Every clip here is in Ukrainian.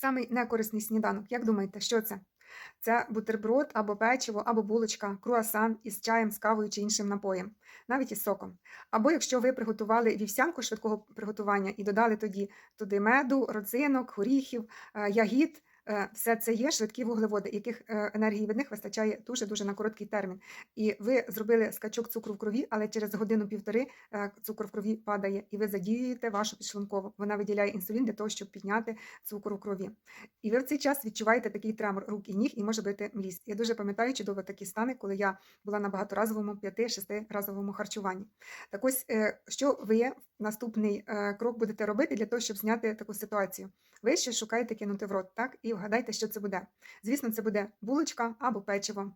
Самий некорисний сніданок. Як думаєте, що це? Це бутерброд або печиво, або булочка, круасан із чаєм, з кавою чи іншим напоєм, навіть із соком. Або якщо ви приготували вівсянку швидкого приготування і додали тоді туди меду, родзинок, горіхів, е, ягід. Е, Все це є швидкі вуглеводи, яких е, енергії від них вистачає дуже дуже на короткий термін. І ви зробили скачок цукру в крові, але через годину-півтори е, цукор в крові падає, і ви задіюєте вашу підшлункову. Вона виділяє інсулін для того, щоб підняти цукор у крові. І ви в цей час відчуваєте такий тремор рук і ніг, і може бити млість. Я дуже пам'ятаю чудово такі стани, коли я була на багаторазовому 5-6 разовому харчуванні. Так ось, що ви наступний крок будете робити для того, щоб зняти таку ситуацію? Ви ще шукаєте кинути в рот, так? І вгадайте, що це буде. Звісно, це буде булочка або печиво,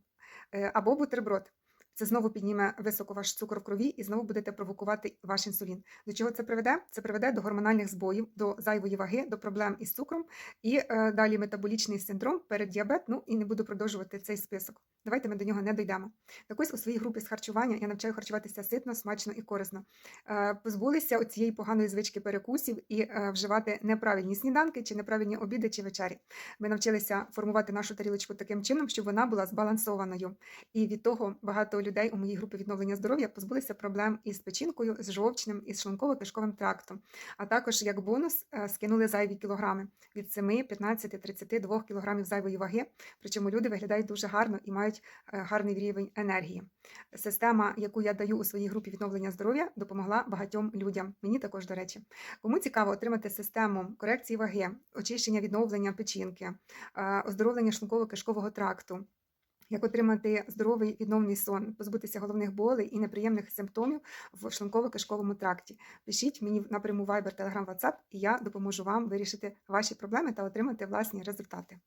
е, або бутерброд. Це знову підніме високо ваш цукор в крові і знову будете провокувати ваш інсулін. До чого це приведе? Це приведе до гормональних збоїв, до зайвої ваги, до проблем із цукром і е, далі метаболічний синдром, переддіабет. Ну і не буду продовжувати цей список. Давайте ми до нього не дійдемо. Так ось у своїй групі з харчування я навчаю харчуватися ситно, смачно і корисно. Е, позбулися цієї поганої звички перекусів і е, вживати неправильні сніданки чи неправильні обіди чи вечері. Ми навчилися формувати нашу тарілочку таким чином, щоб вона була збалансованою. І від того багато людей у моїй групі відновлення здоров'я позбулися проблем із печінкою, з жовчним, із шлунково-кишковим трактом. А також як бонус е, скинули зайві кілограми від 7, 15, 32 кілограмів зайвої ваги. Причому люди виглядають дуже гарно і мають е, гарний рівень енергії. Система, яку я даю у своїй групі відновлення здоров'я, допомогла багатьом людям. Мені також, до речі. Кому цікаво отримати систему корекції ваги, очищення відновлення печінки, е, оздоровлення шлунково-кишкового тракту. Як отримати здоровий відновний сон, позбутися головних болей і неприємних симптомів в шлунково-кишковому тракті. Пишіть мені напряму Viber, Telegram, WhatsApp, і я допоможу вам вирішити ваші проблеми та отримати власні результати.